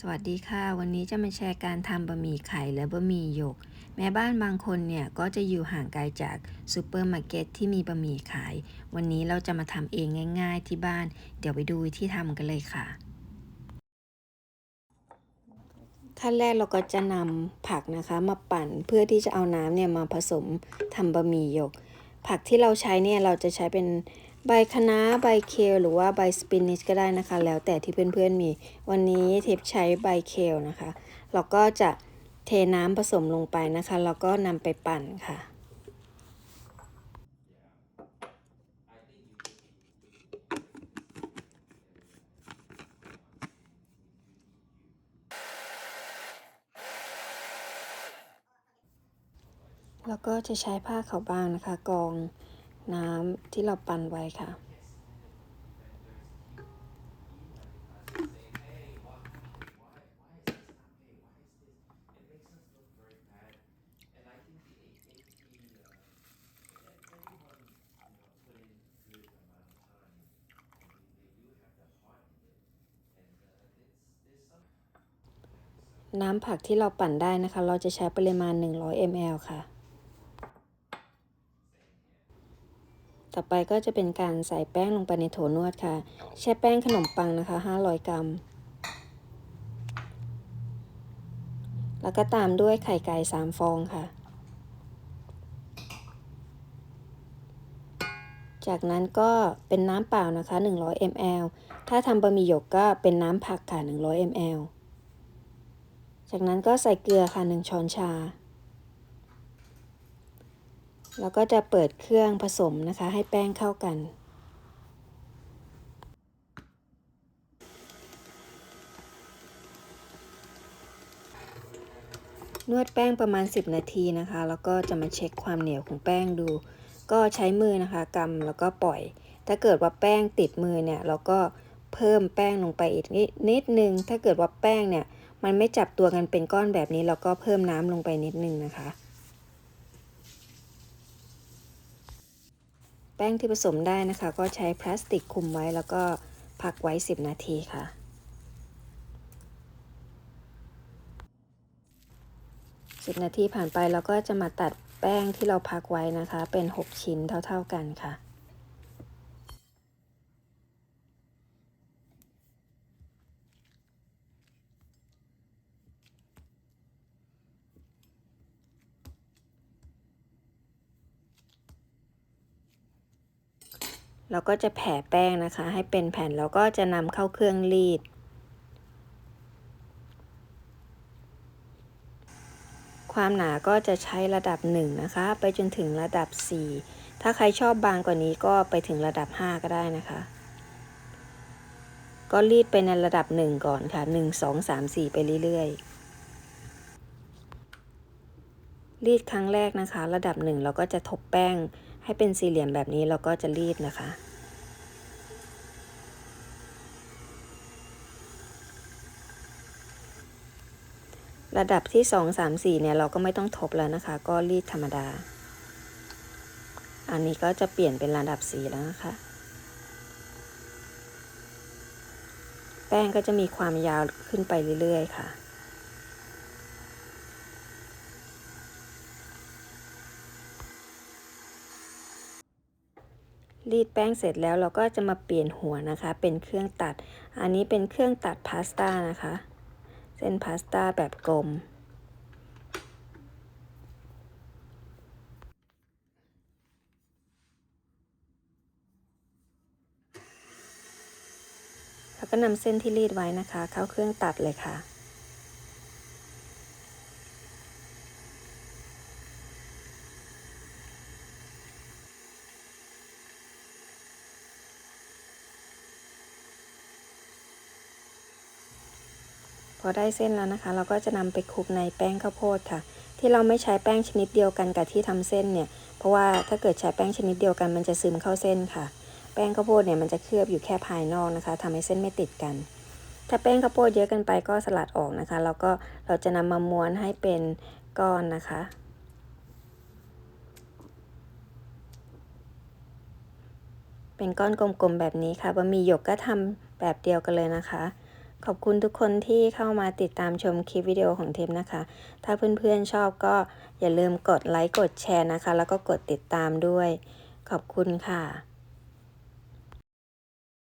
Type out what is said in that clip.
สวัสดีค่ะ วันนี้จะมาแชร์การทำบะหมี่ไข่และบะหมี่หยก แม่บ้านบางคนเนี่ยก็จะอยู่ห่างไกลจากซูเปอร์มาร์เก็ตที่มีบะหมี่ขาย วันนี้เราจะมาทำเองง่ายๆที่บ้าน เดี๋ยวไปดูวิธีทำกันเลยค่ะ ขั้นแรกเราก็จะนำผักนะคะมาปั่นเพื่อที่จะเอาน้ำเนี่ยมาผสมทำบะหมี่หยก ผักที่เราใช้เนี่ยเราจะใช้เป็น ใบคะน้าใบเคลหรือว่าใบสปินิชก็ได้นะคะ แล้วแต่ที่เพื่อนๆมี วันนี้เทิพย์ใช้ใบเคลนะคะ เราก็จะเทน้ำผสมลงไปนะคะ แล้วก็นำไปปั่นค่ะแล้วก็จะใช้ผ้าขาวบางนะคะกอง น้ำที่เราปั่นไว้ค่ะ น้ำผักที่เราปั่นได้นะคะ เราจะใช้ปริมาณ 100 ml ค่ะ ต่อไปก็จะเป็นการใส่แป้งลงไปในโถนวดค่ะ ใช้แป้งขนมปังนะคะ 500 กรัม แล้วก็ตามด้วยไข่ไก่ 3 ฟองค่ะ จากนั้นก็เป็นน้ำเปล่านะคะ 100 ml ถ้าทำบะหมี่หยกก็เป็นน้ำผักค่ะ 100 ml จากนั้นก็ใส่เกลือค่ะ 1 ช้อนชา แล้วก็จะเปิดเครื่องผสมนะคะ ให้แป้งเข้ากัน นวดแป้งประมาณ 10 นาทีนะคะ แล้วก็จะมาเช็คความเหนียวของแป้งดู ก็ใช้มือนะคะกำแล้วก็ปล่อย ถ้าเกิดว่าแป้งติดมือเนี่ยเราก็เพิ่มแป้งลงไปอีกนิดนิดนึง ถ้าเกิดว่าแป้งเนี่ย มันไม่จับตัวกันเป็นก้อนแบบนี้ เราก็เพิ่มน้ำลงไปนิดนึงนะคะ แป้งที่ผสมได้นะคะ ก็ใช้พลาสติกคุมไว้แล้วก็พักไว้ 10 นาทีค่ะ 10 นาทีผ่านไปเราก็จะมาตัดแป้งที่เราพักไว้นะคะ เป็น 6 ชิ้นเท่า ๆกันค่ะ เราก็จะแผ่แป้งนะคะ ให้เป็นแผ่นแล้วก็จะนำเข้าเครื่องรีด ความหนาก็จะใช้ระดับ 1 นะคะ ไปจนถึงระดับ 4 ถ้าใครชอบบางกว่านี้ก็ไปถึงระดับ 5 ก็ได้นะคะ ก็รีดไปในระดับ 1 ก่อนค่ะ 1 2 3 4 ไปเรื่อยๆรีดครั้งแรกนะคะ ระดับ1เราก็จะทบแป้ง ให้เป็นสี่เหลี่ยมแบบนี้เราก็จะรีดนะคะ ระดับที่ 2 3 4 เนี่ยเราก็ไม่ต้องทบแล้วนะคะ ก็รีดธรรมดา อันนี้ก็จะเปลี่ยนเป็นระดับ4แล้วนะคะ แป้งก็จะมีความยาวขึ้นไปเรื่อยๆค่ะ รีดแป้งเสร็จแล้วเราก็จะมาเปลี่ยนหัวนะคะ เป็นเครื่องตัด อันนี้เป็นเครื่องตัดพาสต้านะคะ เส้นพาสต้าแบบกลม แล้วก็นำเส้นที่รีดไว้นะคะ เข้าเครื่องตัดเลยค่ะ อได้เส้นแล้วนะคะ เราก็จะนำไปคลุกในแป้งข้าวโพดค่ะ ที่เราไม่ใช้แป้งชนิดเดียวกันกับที่ทำเส้นเนี่ย เพราะว่าถ้าเกิดใช้แป้งชนิดเดียวกัน มันจะซึมเข้าเส้นค่ะ แป้งข้าวโพดเนี่ยมันจะเคลือบอยู่แค่ภายนอกนะคะทำให้เส้นไม่ติดกัน ถ้าแป้งข้าวโพดเยอะเกินไปก็สลัดออกนะคะ แล้วก็เราจะนำมาม้วนให้เป็นก้อนนะคะเป็นก้อนกลมๆแบบนี้ค่ะบะหมี่หยกก็ทำแบบเดียวกันเลยนะคะ ขอบคุณทุกคนที่เข้ามาติดตามชมคลิปวิดีโอของเทมนะคะ ถ้าเพื่อนๆชอบก็อย่าลืมกดไลค์กดแชร์นะคะ แล้วก็กดติดตามด้วย ขอบคุณค่ะ